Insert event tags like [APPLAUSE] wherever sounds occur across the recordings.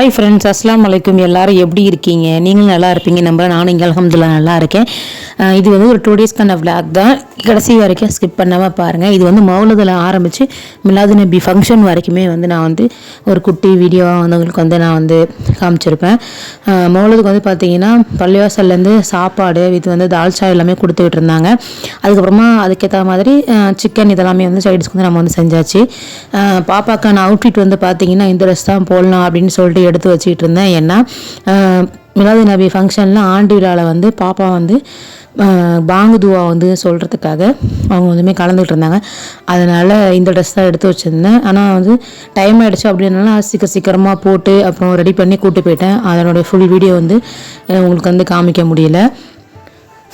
Hi friends அஸ்லாம் வலைக்கும் எல்லாரும் எப்படி இருக்கீங்க? நீங்களும் நல்லா இருப்பீங்க நம்புறேன். நானும் இங்கே அலமதுல்லா நல்லா இருக்கேன். இது வந்து ஒரு டூ டேஸ்க்கான விளாக் தான். கடைசி வரைக்கும் ஸ்கிப் பண்ணாமல் பாருங்கள் இது வந்து மௌலதில் ஆரம்பித்து மிலாது நபி ஃபங்க்ஷன் வரைக்குமே வந்து நான் வந்து ஒரு குட்டி வீடியோவாக வந்து உங்களுக்கு வந்து நான் வந்து காமிச்சிருப்பேன். மௌலதுக்கு வந்து பார்த்தீங்கன்னா பள்ளிவாசல்லேருந்து சாப்பாடு இது வந்து தால்ச்சா எல்லாமே கொடுத்துக்கிட்டு இருந்தாங்க. அதுக்கப்புறமா அதுக்கேற்ற மாதிரி சிக்கன் இதெல்லாமே வந்து சைடிஸ்க்கு வந்து நம்ம வந்து செஞ்சாச்சு. பாப்பாக்கான அவுட்ஃபிட் வந்து பார்த்தீங்கன்னா இந்த ட்ரெஸ் தான் போடலாம் அப்படின்னு சொல்லிட்டு எடுத்து வச்சுக்கிட்டு இருந்தேன் ஏன்னா மிலாது நபி ஃபங்க்ஷனில் ஆண்டு விழாவில் வந்து பாப்பா வந்து பாங்கு துவா வந்து சொல்கிறதுக்காக அவங்க வந்துமே கலந்துக்கிட்டு இருந்தாங்க அதனால் இந்த ட்ரெஸ் தான் எடுத்து வச்சுருந்தேன். ஆனால் வந்து டைம் ஆகிடுச்சு அப்படின்னால சீக்கிரம் சீக்கிரமாக போட்டு அப்புறம் ரெடி பண்ணி கூட்டு போயிட்டேன். அதனுடைய ஃபுல் வீடியோ வந்து உங்களுக்கு வந்து காமிக்க முடியல.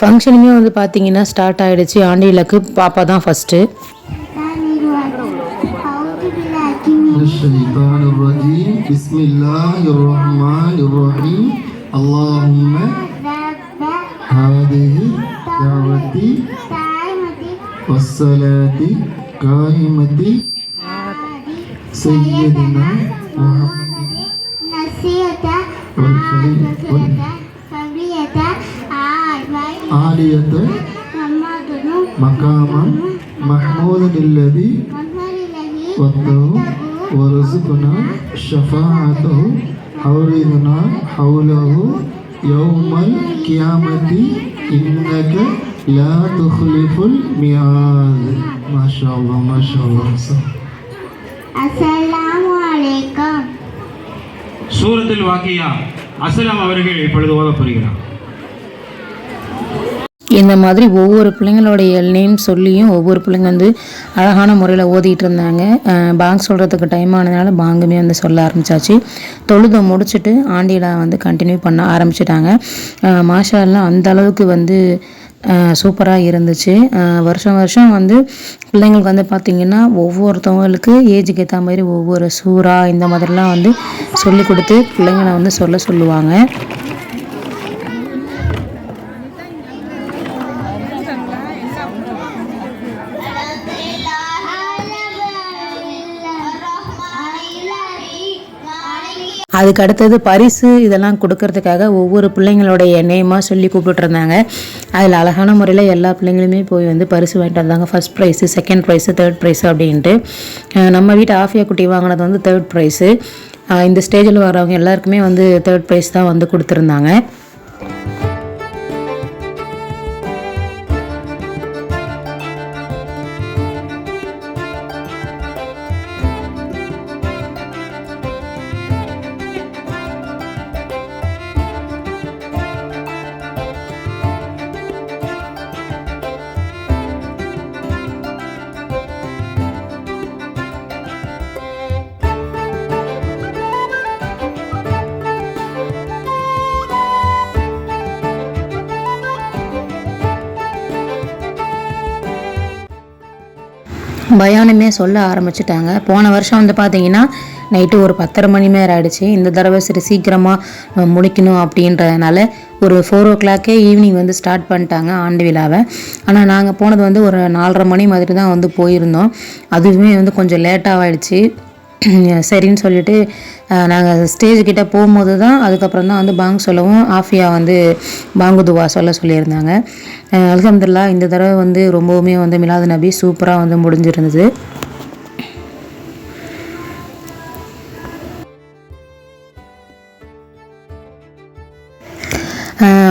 ஃபங்க்ஷனுமே வந்து பார்த்தீங்கன்னா ஸ்டார்ட் ஆகிடுச்சு ஆண்டு விழாக்கு பாப்பா தான் ஃபஸ்ட்டு بسم الله الرحمن الرحيم اللهم هذه دعوتي والصلاة قائمة سيدنا محمد نسيت عالية مقاما محمود الذي وضعه ورزقنا شفاعته حورنا حوله يوم القيامة إنك لا تخلف الميعاد ما شاء الله ما شاء الله السلام عليكم சூரத்தில் வாக்கியா அஸ்ஸலாம் அவர்கள் இப்பொழுது ஓதப்படுகிறார் இந்த மாதிரி ஒவ்வொரு பிள்ளைங்களுடைய நேம் சொல்லியும் ஒவ்வொரு பிள்ளைங்க வந்து அழகான முறையில் ஓதிட்டு இருந்தாங்க. அஹ் பாங் சொல்கிறதுக்கு டைம் ஆனதுனால பாங்குமே வந்து சொல்ல ஆரம்பிச்சாச்சு. தொழுதை முடிச்சுட்டு ஆண்டிலா வந்து கண்டினியூ பண்ண ஆரம்பிச்சிட்டாங்க. மாஷாலாம் அந்த அளவுக்கு வந்து சூப்பராக இருந்துச்சு. வருஷம் வருஷம் வந்து பிள்ளைங்களுக்கு வந்து பார்த்திங்கன்னா ஒவ்வொருத்தவங்களுக்கு ஏஜுக்கு ஏற்ற மாதிரி ஒவ்வொரு சூறா இந்த மாதிரிலாம் வந்து சொல்லி கொடுத்து பிள்ளைங்களை வந்து சொல்ல சொல்லுவாங்க. அதுக்கு அடுத்தது பரிசு இதெல்லாம் கொடுக்கறதுக்காக ஒவ்வொரு பிள்ளைங்களுடைய நேமாக சொல்லி கூப்பிட்டுருந்தாங்க அதில் அழகான முறையில் எல்லா பிள்ளைங்களுமே போய் வந்து பரிசு வாங்கிட்டு வந்தாங்க. First prize second prize third prize அப்படின்ட்டு. நம்ம வீட்டு ஆஃபியா குட்டி வாங்கினது வந்து தேர்ட் ப்ரைஸு இந்த ஸ்டேஜில் வரவங்க எல்லாருக்குமே வந்து தேர்ட் ப்ரைஸ் தான் வந்து கொடுத்துருந்தாங்க. பயானுமே சொல்ல ஆரம்பிச்சிட்டாங்க. போன வருஷம் வந்து பார்த்தீங்கன்னா நைட்டு ஒரு பத்தரை மணி மேலே ஆகிடுச்சு இந்த தடவை சரி சீக்கிரமாக முடிக்கணும் அப்படின்றதுனால ஒரு ஃபோர் ஓ கிளாக்கே ஈவினிங் வந்து ஸ்டார்ட் பண்ணிட்டாங்க ஆண்டு விழாவை. ஆனால் நாங்கள் போனது வந்து ஒரு நாலரை மணி மாதிரி தான் வந்து போயிருந்தோம். அதுவுமே வந்து கொஞ்சம் லேட்டாக ஆகிடுச்சு [CLEARS THROAT] சரின்னு சொல்லிட்டு நாங்கள் ஸ்டேஜ் கிட்டே போகும்போது தான் அதுக்கப்புறம் தான் வந்து பாங் சொல்லவும் ஆஃபியா வந்து பாங்கு துவா சொல்ல சொல்லியிருந்தாங்க. அலகம்துல்லா இந்த தடவை வந்து ரொம்பவுமே வந்து மிலாது நபி சூப்பராக வந்து முடிஞ்சிருந்தது.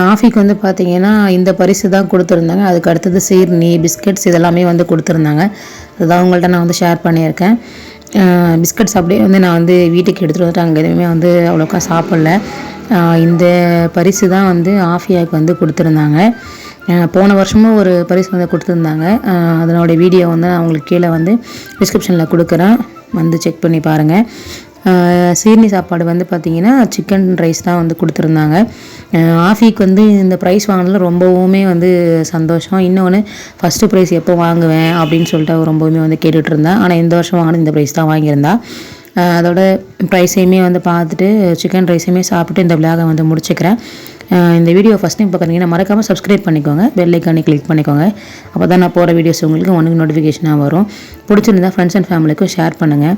ஆஃபிக்கு வந்து பார்த்தீங்கன்னா இந்த பரிசு தான் கொடுத்துருந்தாங்க. அதுக்கு அடுத்தது சீர்னி பிஸ்கெட்ஸ் இதெல்லாமே வந்து கொடுத்துருந்தாங்க. அதுதான் அவங்கள்ட்ட நான் வந்து ஷேர் பண்ணியிருக்கேன். பிஸ்கட்ஸ் அப்படியே வந்து நான் வந்து வீட்டுக்கு எடுத்துகிட்டு வந்துட்டு அங்கே எதுவுமே வந்து அவ்வளோக்கா சாப்பிடல. இந்த பரிசு தான் வந்து ஆஃபியாவுக்கு வந்து கொடுத்துருந்தாங்க. போன வருஷமும் ஒரு பரிசு வந்து கொடுத்துருந்தாங்க. அதனோடய அதனோட வீடியோ வந்து நான் உங்களுக்கு கீழே வந்து டிஸ்கிரிப்ஷனில் கொடுக்குறேன். வந்து செக் பண்ணி பாருங்கள் சீர்ணி சாப்பாடு வந்து பார்த்திங்கன்னா சிக்கன் ரைஸ் தான் வந்து கொடுத்துருந்தாங்க. ஆஃபிக்கு வந்து இந்த ப்ரைஸ் வாங்கினதுல ரொம்பவுமே வந்து சந்தோஷம். இன்னொன்று ஃபஸ்ட்டு ப்ரைஸ் எப்போ வாங்குவேன் அப்படின்னு சொல்லிட்டு அவர் ரொம்பவுமே வந்து கேட்டுகிட்டு இருந்தா ஆனால் இந்த வருஷம் வாங்கின இந்த ப்ரைஸ் தான் வாங்கியிருந்தா. அதோட ப்ரைஸையுமே வந்து பார்த்துட்டு சிக்கன் ரைஸையுமே சாப்பிட்டு இந்த விழாவை வந்து முடிச்சுக்கிறேன். இந்த வீடியோ ஃபஸ்ட் டைம் பார்க்குறீங்கன்னா மறக்காமல் சப்ஸ்கிரைப் பண்ணிக்கோங்க. பெல் ஐக்கானே கிளிக் பண்ணிக்கோங்க. அப்போ தான் நான் போகிற வீடியோஸ் உங்களுக்கு ஒன்றுக்கு நோட்டிஃபிகேஷனாக வரும். பிடிச்சிருந்தா ஃப்ரெண்ட்ஸ் அண்ட் ஃபேமிலிக்கும் ஷேர் பண்ணுங்கள்